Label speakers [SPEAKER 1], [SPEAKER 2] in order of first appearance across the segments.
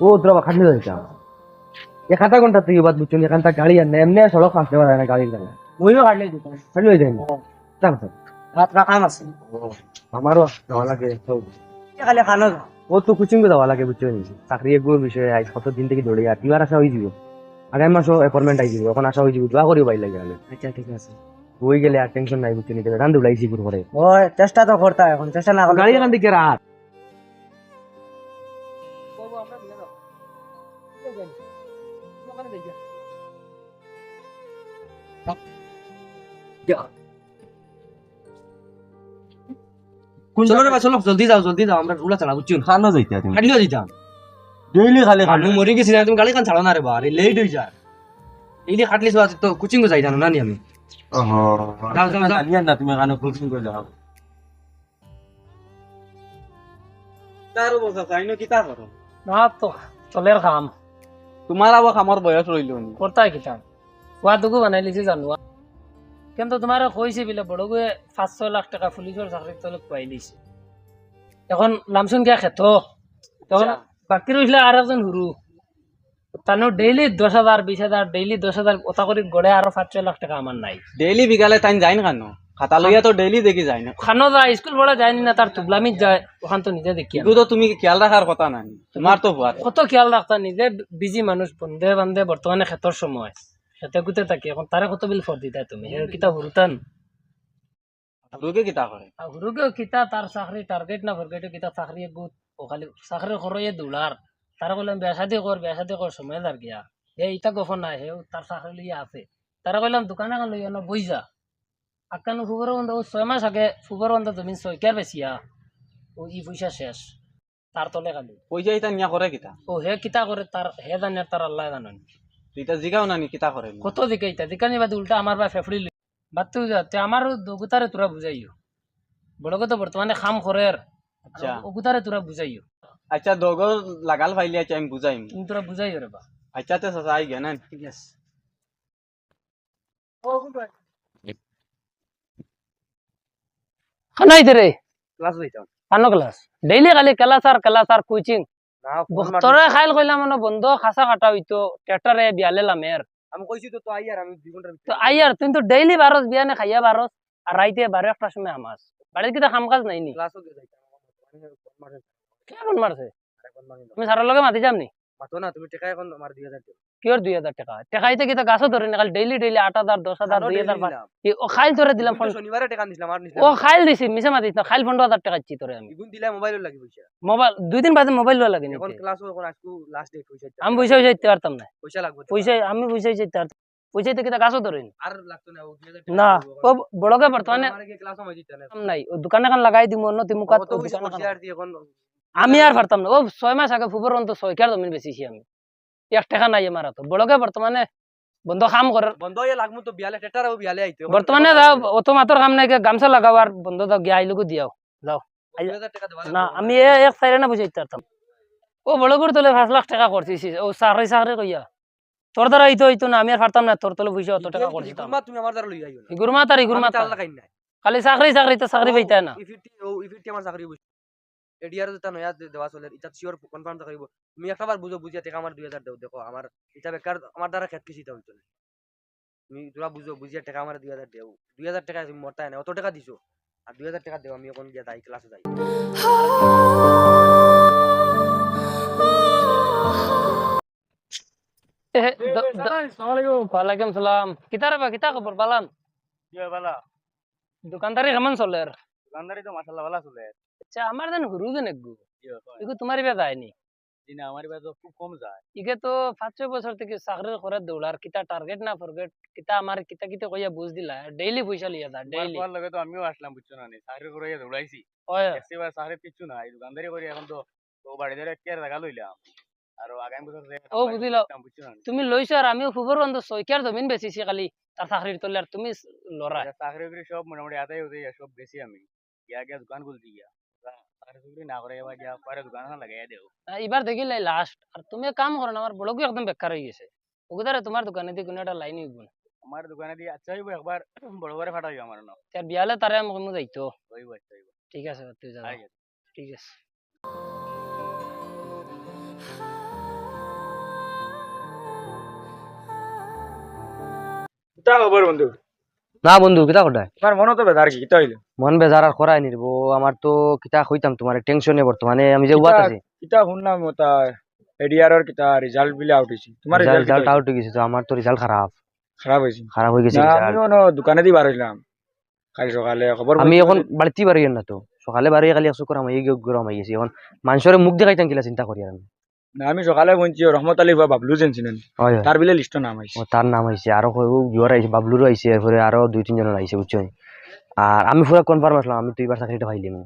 [SPEAKER 1] ও বা খাটনি যাইতা এক আধা ঘণ্টা তুই বাদ বুঝছ এখান থেকে গাড়ি আর না এমনি সড়ক আসতে পারে না গাড়ির জায়গা
[SPEAKER 2] মুইও কাটলে দিতাম
[SPEAKER 1] খাটনি হয়ে যায় না
[SPEAKER 2] রাত কাম আছে
[SPEAKER 1] আমারও যাওয়া লাগে সব
[SPEAKER 2] খালি খানো
[SPEAKER 1] ও তো কোচিং যাওয়া লাগে বুঝছ নি এক এগুলো বিষয়ে আজ কত দিন থেকে দৌড়ে আর কিবার আশা হয়ে যাব আগামী মাসও অ্যাপয়েন্টমেন্ট আই যাব এখন আশা হয়ে যাব দোয়া করিও পাই লাগে
[SPEAKER 2] আচ্ছা ঠিক আছে
[SPEAKER 1] হয়ে গেলে আর টেনশন নাই বুঝছ নি তবে রান দৌড়াইছি গুড় করে
[SPEAKER 2] ওই চেষ্টা তো করতে এখন চেষ্টা না
[SPEAKER 1] গাড়ি এখান থেকে রাত চলো রে বা চলো জলদি যাও জলদি যাও আমরা রুলা চালা বুঝছ
[SPEAKER 3] খানো যাইতা তুমি
[SPEAKER 1] খাটলিও দিতাম
[SPEAKER 3] ডেইলি খালি খানো
[SPEAKER 1] আমি মরি গেছি না, তুমি গাড়ি কান ছাড়ো না রে বা আরে লেট হয়ে যায় এইলি খাটলি তো তো কোচিং যাই জানো না নি আমি যাও, যাও, যাও।
[SPEAKER 3] জানিয়া না তুমি খানো কোচিং করে যাও
[SPEAKER 1] তার বসা চাইনো কিতা করো
[SPEAKER 4] না তো চলের কাম
[SPEAKER 1] তোমার আবার আমার বয়স রইল নি?
[SPEAKER 4] করতাই কিতাম খোৱা দুগু বানাই লিছি জানো কিন্তু তোমার কইছে বিলে বড় গয়ে পাঁচ ছয় লাখ টাকা পুলিশের চাকরি তলে খুৱাই দিছে। এখন লামচুন কে খেত। তখন বাকি রইলে আর একজন হুরু তানো ডেইলি দশ হাজার বিশ হাজার ডেইলি দশ হাজার ওটা করে গড়ে আরও পাঁচ ছয় লাখ টাকা আমার নাই।
[SPEAKER 1] ডেইলি বিকালে টাইম যায় না কেন? খাতা লইয়া তো ডেইলি দেখি যায় না।
[SPEAKER 4] খানো যায় স্কুল পড়া যায়নি না তার তুবলামিত যায় ওখান তো নিজে দেখি
[SPEAKER 1] এগুলো তো তুমি খেয়াল রাখার কথা না তোমার তো ভুয়া
[SPEAKER 4] কত খেয়াল রাখতা নিজে বিজি মানুষ বন্ধে বান্ধে বর্তমানে খেতর সময়। খেতে গুতে থাকি এখন তারে কত বিল ফর দিতা তুমি? কিতা হুরুতান
[SPEAKER 1] লোকে কিতা করে
[SPEAKER 4] আর হুরুকে কিতা তার চাকরি টার্গেট না ফরগেট কিতা চাকরি গুত ও খালি চাকরি করয়ে দুলার তারা কইলাম বিয়া শাদি কর বিয়া শাদি কর সময় দার গিয়া। হে ইটা গফন নাই হে তার চাকরি লইয়া আছে। তারা কইলাম দোকানে এখন লইয়া না বই যা। আকানো ফুবর বন্ধ ও ছয় মাস আগে ফুবর বন্ধ তুমি ছয়কার বেশিয়া ও ই পয়সা শেষ তার তলে খালি
[SPEAKER 1] পয়সা ইতা নিয়া করে কিতা
[SPEAKER 4] ও হে কিতা করে তার হে জানে তার আল্লাহ জানেন
[SPEAKER 1] ইতা জিগাও না নি কিতা করে
[SPEAKER 4] কত দিকে ইতা দিকানি বাদ উল্টা আমার বা ফেফড়ি লই বাত্তু যা তে আমার দগুতারে তোরা বুঝাইও বড় কথা বর্তমানে খাম করে
[SPEAKER 1] আচ্ছা।
[SPEAKER 4] ওগুতারে তোরা বুঝাইও
[SPEAKER 1] আচ্ছা দগ লাগাল ফাইলি আচ্ছা আমি বুঝাইম
[SPEAKER 4] তুমি তোরা বুঝাইও রে বা
[SPEAKER 1] আচ্ছা তে সসা আই গেনা
[SPEAKER 4] ঠিক আছে খানাই দে রে
[SPEAKER 1] ক্লাস হইতাম
[SPEAKER 4] কানো ক্লাস ডেইলি খালি ক্লাস আর ক্লাস আর কোচিং
[SPEAKER 1] না
[SPEAKER 4] তোরা খাইল কইলাম মানে বন্ধ খাসা কাটা হইতো ট্রেক্টরে বিয়ালে লামের
[SPEAKER 1] আমি কইছি তো তো আই আর আমি দুই ঘণ্টার
[SPEAKER 4] তো আইয়ার তুই তো ডেইলি বারস বিয়ানে খাইয়া বারস আর রাইতে বারো একটা সময় আমাস বাড়িতে কিটা কাম কাজ নাই নি
[SPEAKER 1] ক্লাসও দিয়ে যাইতাম
[SPEAKER 4] মারছে সারার লগে মাতি যাম নি
[SPEAKER 1] মাতো না তুমি টাকা এখন 2000 দিও
[SPEAKER 4] কিয়র দুই হাজার টাকা। টেকাইতে কিতা গাছও ধরে না খালি ডেইলি ডেইলি আট হাজার দশ হাজার দুই হাজার পাঁচ- ও খাইল ধরে দিলাম ফোন
[SPEAKER 1] শনিবারে টাকা দিছিলাম আর
[SPEAKER 4] ও খাইল দিছি মিশে মাতিস না খাইল পনেরো হাজার টাকা দিচ্ছি তোরে আমি।
[SPEAKER 1] ইগুন দিলা লাগি পয়সা।
[SPEAKER 4] মোবাইল দুই দিন বাদে মোবাইল লওয়া লাগে
[SPEAKER 1] এখন
[SPEAKER 4] নাকি
[SPEAKER 1] এখন আজকু লাস্ট ডেট হইছে
[SPEAKER 4] আমি পয়সা দিতে পারতাম না।
[SPEAKER 1] পয়সা লাগবে
[SPEAKER 4] পয়সা আমি পয়সা দিতে পারতাম পয়সা দিতে কিতা গাছও ধরে
[SPEAKER 1] আর লাগতো না ও 2000 টাকা
[SPEAKER 4] না ও বড়কে বর্তমানে
[SPEAKER 1] কি
[SPEAKER 4] নাই। ও দোকান এখন লাগাই দিব অন্য
[SPEAKER 1] কত
[SPEAKER 4] আমি আর পারতাম না। ও ছয় মাস আগে ফুবর অন্ত ছয় কার জমিন বেচিছি আমি। এক টাকা নাই আমার তো বড়কে বর্তমানে বন্ধ কাম করার
[SPEAKER 1] বন্ধ হয়ে লাগমু তো বিয়ালে টেটারও বিয়ালে আইতো
[SPEAKER 4] বর্তমানে যাও অত মাত্র কাম নাই গামছা লাগাও আর বন্ধ দাও গিয়া আইলুকু দিয়াও
[SPEAKER 1] 2000
[SPEAKER 4] না আমি এক সাইডে না বুঝাইতে পারতাম ও বড় করে তোলে পাঁচ লাখ টাকা করছিস ও চাকরি চাকরি কইয়া তোর দ্বারা হইতো হইতো না আমি আর পারতাম না তোর তলে বুঝে অত টাকা
[SPEAKER 1] মা তুমি আমার দ্বারা লই আইও
[SPEAKER 4] ইগুর
[SPEAKER 1] তার লাগাই
[SPEAKER 4] খালি চাকরি চাকরি তো চাকরি পাইতা না
[SPEAKER 1] ইফিটি ও ইফিটি আমার চাকরি বুঝ এডিআর যেটা নয়া দেওয়া চলে কনফার্ম করিব তুমি একটা বার বুঝো বুঝিয়া টাকা আমার 2000 দাও দেখো আমার এটা বেকার আমার দ্বারা খেত কিছু হইতো না। তুমি তোরা বুঝো বুঝিয়া টাকা আমার 2000 দেও। 2000 টাকা তুমি মরতা না অত টাকা দিছো। আর 2000 টাকা দেও আমি এখন গিয়া যাই ক্লাসে যাই।
[SPEAKER 4] এ, দ- দ- ওয়ালাইকুম সালাম। কিতা রে বা কিতা খবর বালান? দোকানদারি কেমন চলে আর?
[SPEAKER 3] দোকানদারি তো মাশাআল্লাহ ভালো চলে।
[SPEAKER 4] আচ্ছা আমার যেন হুরু একগু। এগু তোমার যায়নি
[SPEAKER 3] দিনা আমার বাজে খুব কম যায়।
[SPEAKER 4] ইগে তো পাঁচ ছয় বছর থেকে চাকরির করে দৌড়ার কিতা টার্গেট না ফরগেট কিতা আমার কিতা কিতা কইয়া বুঝ দিলা ডেইলি পয়সা লিয়া যা ডেইলি
[SPEAKER 3] তোমার লগে তো আমিও আসলাম বুঝছ না নি? চাকরি করে দৌড়াইছি
[SPEAKER 4] হয়।
[SPEAKER 3] চাকরি না এই দোকানদারি করে এখন তো তো বাড়ি ধরে কেয়ার জায়গা লইলাম আর আগামী বছর
[SPEAKER 4] ও, তুমি লইছো আর আমিও ফুবর বন্ধ ছয়কার জমিন বেচিছি খালি তার চাকরির তলে আর তুমি লড়া
[SPEAKER 3] চাকরি বাকরি সব মোটামুটি আদায় হতে যায়, সব বেশি আমি। গিয়া গিয়া দোকান খুলছি গিয়া। এবার
[SPEAKER 4] দেখি লাই লাস্ট আর তুমি কাম করো না আমার ব্লগও একদম বেকার হয়ে গেছে। ওগুদারে তোমার দোকানে দিয়ে কোনো একটা লাইন হইব না
[SPEAKER 3] আমার দোকানে দিয়ে আচ্ছা হইব একবার বড় বড় ফাটা হইব আমার নাম
[SPEAKER 4] তার বিয়ালে তারে আমি কোনো যাইতো
[SPEAKER 3] হইব হইব
[SPEAKER 4] ঠিক আছে তুই যা ঠিক আছে।
[SPEAKER 3] তা বন্ধু।
[SPEAKER 1] না বন্ধু কিতা কটায়
[SPEAKER 3] তোমার মনে তো বেদার কি কিতা হইল
[SPEAKER 1] মন বেজার আর করাই নিব আমার তো কিতা কইতাম তোমার টেনশনে বর্তমানে আমি যে উবাত আছি।
[SPEAKER 3] কিতা শুনলাম ওটা এডিআরর কিতা রেজাল্ট বিলে আউট হইছে তোমার রেজাল্ট
[SPEAKER 1] আউট গেছে তো আমার তো রেজাল্ট খারাপ
[SPEAKER 3] খারাপ হইছে
[SPEAKER 1] খারাপ হয়ে গেছে।
[SPEAKER 3] আমিও না দোকানে দি বার হইলাম কাল সকালে খবর
[SPEAKER 1] আমি এখন
[SPEAKER 3] যে-
[SPEAKER 1] বাড়িতেই বাড়ি না তো। সকালে বাড়ি খালি একশো করে আমি গরম হয়ে গেছি এখন মানুষের মুখ দেখাইতাম কিলা চিন্তা করি আর আমি।
[SPEAKER 3] আমি সকালে বলছি রহমত আলী বা বাবলু ছিলেন।
[SPEAKER 1] হয় হয়।
[SPEAKER 3] তার বিলে লিস্ট নাম আইছে
[SPEAKER 1] ও তার নাম আইছে আরও জোয়ার আইছে বাবলুরও আইছে এরপরে আরও দুই তিনজনের আইছে বুঝছ আর আমি পুরো কনফার্ম আসলাম আমি তো এবার চাকরিটা পাইলাম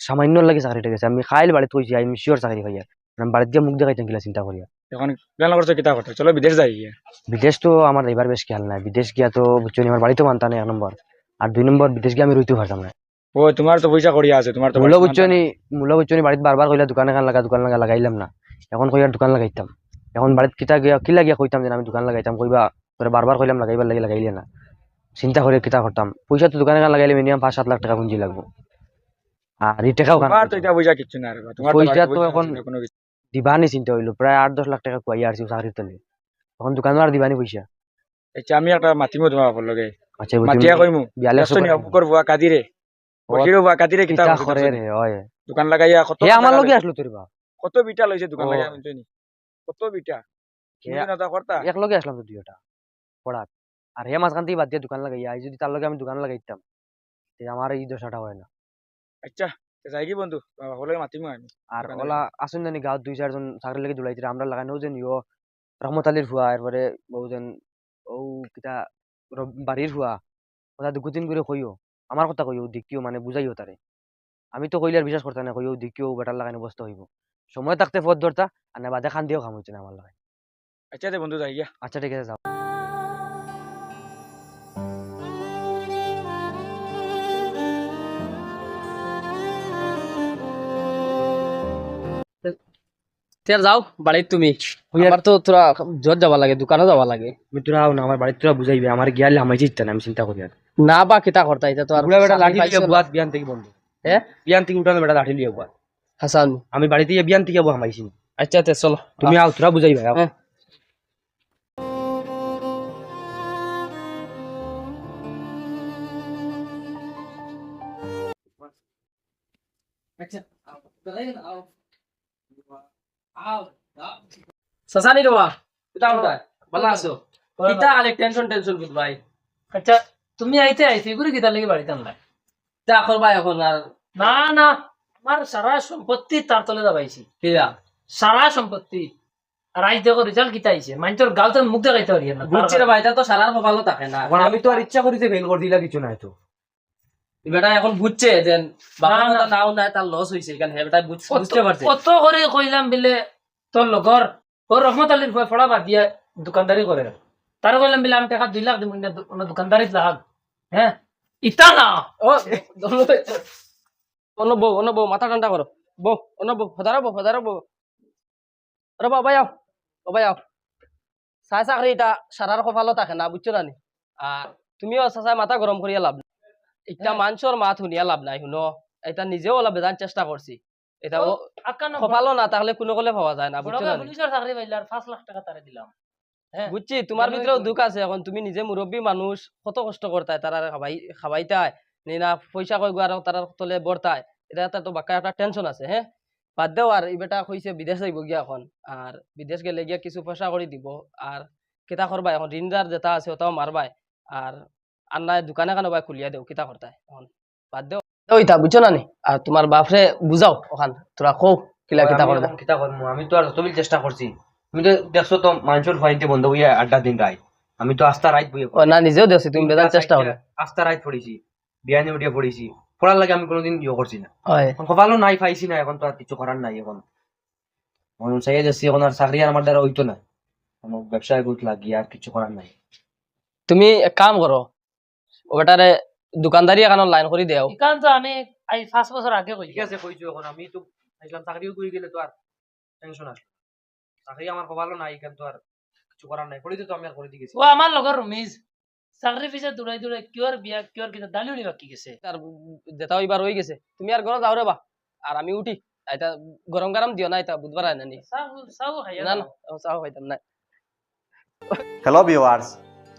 [SPEAKER 1] সামান্য লাগে চাকরিটা গেছে। আমি খাইল বাড়িতে কইছি আমি শিওর চাকরি পাই আর আমি বাড়িতে গিয়ে মুখ দেখাইতাম কিলা চিন্তা করি আর।
[SPEAKER 3] এখন প্ল্যান করছ কিতা কথা চলো বিদেশ যাই গিয়ে
[SPEAKER 1] বিদেশ তো আমার এবার বেশ খেয়াল নাই। বিদেশ গিয়া তো বুঝছ আমার বাড়িতে মানতা নেই এক নম্বর আর দুই নম্বর বিদেশ গিয়ে আমি রইতে পারতাম না
[SPEAKER 3] ও তোমার তো পয়সা করিয়া আছে তোমার তো
[SPEAKER 1] মূল্য বুঝছ নি মূল্য বুঝছ নি বাড়িতে বারবার কইলা দোকানে কান লাগা দোকান লাগা লাগাইলাম না। এখন কইয়ার দোকান লাগাইতাম। এখন বাড়িতে কিতা গিয়া কি লাগিয়া কইতাম যে আমি দোকান লাগাইতাম কইবা তোরে বারবার কইলাম লাগাইবার লাগি লাগাইলে না। চিন্তা করে কিতা করতাম। পয়সা তো দোকানে লাগাইলে মিনিমাম পাঁচ সাত লাখ টাকা পুঁজি লাগবো। আর এই টাকাও
[SPEAKER 3] পয়সা কিচ্ছু না
[SPEAKER 1] পয়সা তো এখন-। দিবানি চিন্তা হইল। প্রায় আট দশ লাখ টাকা কুয়াই আসছি চাকরির তলে। এখন দোকানও আর দিবানি পয়সা।
[SPEAKER 3] আচ্ছা আমি একটা মাতিমো তোমার বাপর লগে।
[SPEAKER 1] আচ্ছা
[SPEAKER 3] মাতিয়া কইমু।
[SPEAKER 1] বিয়াল্লিশ
[SPEAKER 3] ব্যস্ত নি অপুকর বুয়া কাদিরে বকিরও বুয়া কাদিরে কিতা
[SPEAKER 1] কিতা করে রে হয়।
[SPEAKER 3] দোকান লাগাইয়া কত
[SPEAKER 1] হে আমার লগে আসলো তোর বা।
[SPEAKER 3] কত বিটা লইছে দোকান
[SPEAKER 1] ও।
[SPEAKER 3] লাগাইয়া শুনছো নি? কত বিটা?
[SPEAKER 1] এক লগে আসলাম তো দুইটা পড়াত আর হে মাঝখান থেকে বাদ দিয়ে দোকান লাগাইয়া আই যদি তার লগে আমি দোকান লাগাইতাম তে আমার এই দশাটা হয় না।
[SPEAKER 3] আচ্ছা তে যাই কি বন্ধু লগে মাতিমু আমি।
[SPEAKER 1] আর ওলা আসুন জানি গাঁৱত দুই চারজন চাকরি লাগি দুলাইতে আমরা লাগানো যেন ইয়ো রহমত আলীর হুয়া এরপরে বহুজন ও কিতা র- বাড়ির হুয়া কথা দুদিন করে কইও আমার কথা কইও দেখিও মানে বুঝাইও তারে আমি তো কইলে আর বিশ্বাস করতে না কইও দেখিও বেটার লাগানো বসতে হইব। সময় থাকতে পথ ধরতা আর না বাদে খান দিয়েও হচ্ছে না আমার লাগে।
[SPEAKER 3] আচ্ছা তে বন্ধু যাই গিয়া
[SPEAKER 1] আচ্ছা ঠিক আছে যাও।
[SPEAKER 5] তেতিয়া যাও বাড়িত তুমি। আমার তো তোরা যত যাবা লাগে দোকানে যাবা লাগে।
[SPEAKER 1] আমি তোরা আও না আমার বাড়িতে তোরা বুঝাইবে আমার গিয়ালে আমাই ইচ্ছা না আমি চিন্তা করি আর।
[SPEAKER 5] না বা কিতা করতা এটা তো আর
[SPEAKER 1] বেটা লাঠি লিয়ে বুয়াত বিয়ান থেকে বন্ধু।
[SPEAKER 5] হ্যাঁ?
[SPEAKER 1] বিয়ান থেকে উঠানো বেটা লাঠি লিয়ে বুয়াত
[SPEAKER 5] হাসান।
[SPEAKER 1] আমি বাড়িতে গিয়ে বিয়ান থেকে হামাইছি
[SPEAKER 5] আচ্ছা তে চলো।
[SPEAKER 1] তুমি আও তোরা বুঝাইবে আও।
[SPEAKER 5] হ্যাঁ। সাসানি রোয়া কিতা করতা ভালো আছো? কিতা আলে টেনশন টেনশন বুঝ ভাই।
[SPEAKER 4] আচ্ছা তুমি আইতে আইতে এগুলো কিতার লাগি বাড়িতে আনলাই
[SPEAKER 5] তা এখন আর
[SPEAKER 4] না না আমার সারা সম্পত্তি তার তলে দাবাইছি
[SPEAKER 5] কিরা
[SPEAKER 4] সারা সম্পত্তি। আর আজ দেখো রেজাল্ট কিতা আইছে মাইন্তর গালতে মুখ দেখাইতে পারি না
[SPEAKER 5] বুঝছি রে ভাই এটা তো সারার ভালো থাকে না।
[SPEAKER 1] এখন আমি তো আর ইচ্ছা করিতে ফেল করে দিলা কিছু নাই তো।
[SPEAKER 5] বেটা এখন বুঝছে যে। কথা নাও নাই তার লস হয়েছে এখানে বেটা বুঝ- বুঝতে পারছে
[SPEAKER 4] কত করে কইলাম বিলে তোর লগর ওর রহমত আলীর ভয় ফড়া বাদ দিয়া দোকানদারি করে তার কইলাম বিলে আমি টাকা দুই লাখ দিব না দোকানদারিত লাগ হ্যাঁ ইতা না।
[SPEAKER 5] ও অন্য বউ অন্য বউ মাথা ঠান্ডা করো। বউ অন্য বউ হদারো বউ হদারো বউ। আরে বাবা যাও বাবা যাও চাই চাকরি এটা সারার কপালো থাকে না বুঝছ না নি? আর তুমিও চাচাই মাথা গরম করিয়া লাভ নাই। এটা মানুষের মাত শুনিয়া লাভ নাই শুনো। এটা নিজেও অলপ বেজান চেষ্টা করছি এটা ও না তাহলে কোনো কলে পাওয়া যায় না বুঝছ না
[SPEAKER 4] চাকরি পাইলে পাঁচ লাখ টাকা তারে দিলাম।
[SPEAKER 5] বুঝছি তোমার ভিতরেও দুঃখ আছে এখন তুমি নিজে মুরব্বী মানুষ কত কষ্ট করতায় তারা খাবাই নি না পয়সা কই আর তারা তলে বর্তায়। এটা একটা তো বাক্কা একটা টেনশন আছে হ্যাঁ? বাদ দেও আর এই বেটা কইছে বিদেশ যাইব গিয়া এখন। আর বিদেশ গেলে গিয়া কিছু পয়সা করে দিব। আর কিতা করবা এখন ঋণদার যেটা আছে ওটাও মারবাই। আর আর নাই দোকানে কানো বাই খুলিয়া দেও কিতা করতায় এখন বাদ দেও। ওইটা বুঝছ না নি? আর তোমার বাপরে বুঝাও ওখান তোরা কও কিলা কিতা করবা?
[SPEAKER 1] কিতা করব আমি তো আর যতবিল চেষ্টা করছি। তুমি তো দেখছ তো মানুষের ফাইনতে বন্ধ হইয়া আড্ডা দিন রাত আমি তো আস্তা রাত বইয়ে
[SPEAKER 5] না নিজেও দেখছি তুমি বেজান চেষ্টা করো।
[SPEAKER 1] আস্তা রাত পড়েছি। বিয়ানি উঠিয়া পড়েছি পড়ার লাগে আমি কোনোদিন ইয়ে করছি না? এখন কপালও নাই পাইছি না এখন তো আর কিছু করার নাই এখন। এখন চাইয়া যাচ্ছি এখন আর চাকরি আর আমার দ্বারা হইতো না আমার ব্যবসায় গুট লাগি আর কিছু করার নাই।
[SPEAKER 5] তুমি এক কাম করো ওটারে দোকানদারি এখন লাইন করে দেও
[SPEAKER 4] এখান তো আমি আই পাঁচ বছর আগে কই
[SPEAKER 1] ঠিক আছে কইছো এখন। আমি তো চাইছিলাম চাকরিও করে গেলে তো আর টেনশন আসবে চাকরি আমার কপালও নাই এখন তো আর কিছু করার নাই। পড়িতে তো আমি আর করে দিয়ে গেছি।
[SPEAKER 4] ও আমার লগর রমিজ চাকরি পিছে দৌড়াই দৌড়াই কিয়র বিয়া কিয়র কিনা দালি উলি বাকি গেছে?
[SPEAKER 5] তার যেটা ওইবার হয়ে গেছে। তুমি আর ঘরে যাও রে বা আর আমি উঠি এটা গরম গরম দিও না এটা বুধবার আয় না নি
[SPEAKER 4] চাও খাইয়া
[SPEAKER 5] না। না চাও খাইতাম না
[SPEAKER 6] হ্যালো ভিউয়ার্স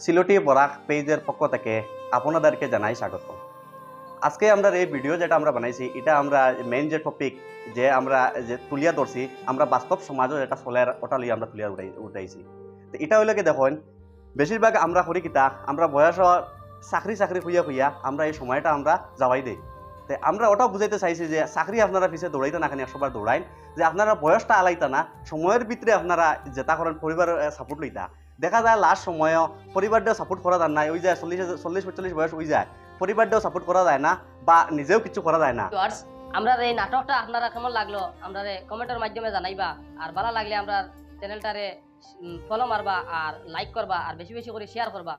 [SPEAKER 6] সিলোটি বরাক পেজের পক্ষ থেকে আপনাদেরকে জানাই স্বাগত আজকে আমরা এই ভিডিও যেটা আমরা বানাইছি এটা আমরা মেইন যে টপিক যে আমরা যে তুলিয়া ধরছি আমরা বাস্তব সমাজও যেটা চলের ওটা লিয়ে আমরা তুলিয়া উঠাই উঠাইছি। তো এটা হইলে দেখুন বেশিরভাগ আমরা করি কিতা আমরা বয়স চাকরি চাকরি খুঁইয়া খুঁইয়া আমরা এই সময়টা আমরা যাওয়াই দিই। তো আমরা ওটাও বুঝাইতে চাইছি যে চাকরি আপনারা পিছিয়ে দৌড়াইতে না খানি একশোবার দৌড়াইন, যে আপনারা বয়সটা আলাইতা না, সময়ের ভিতরে আপনারা যেটা করেন পরিবার সাপোর্ট লইতা। দেখা যায় লাস্ট সময়ও পরিবারটাও সাপোর্ট করা যায় না, ওই যায় চল্লিশ চল্লিশ পঁয়তাল্লিশ বয়স হয়ে যায় পরিবারটাও সাপোর্ট করা যায় না বা নিজেও কিছু করা যায় না।
[SPEAKER 5] আমরা এই নাটকটা আপনারা কেমন লাগল? আমরা কমেন্টের মাধ্যমে জানাইবা, আর ভালো লাগলে আমরা চ্যানেলটারে ফলো মারবা আর লাইক করবা আর বেশি বেশি করে শেয়ার করবা।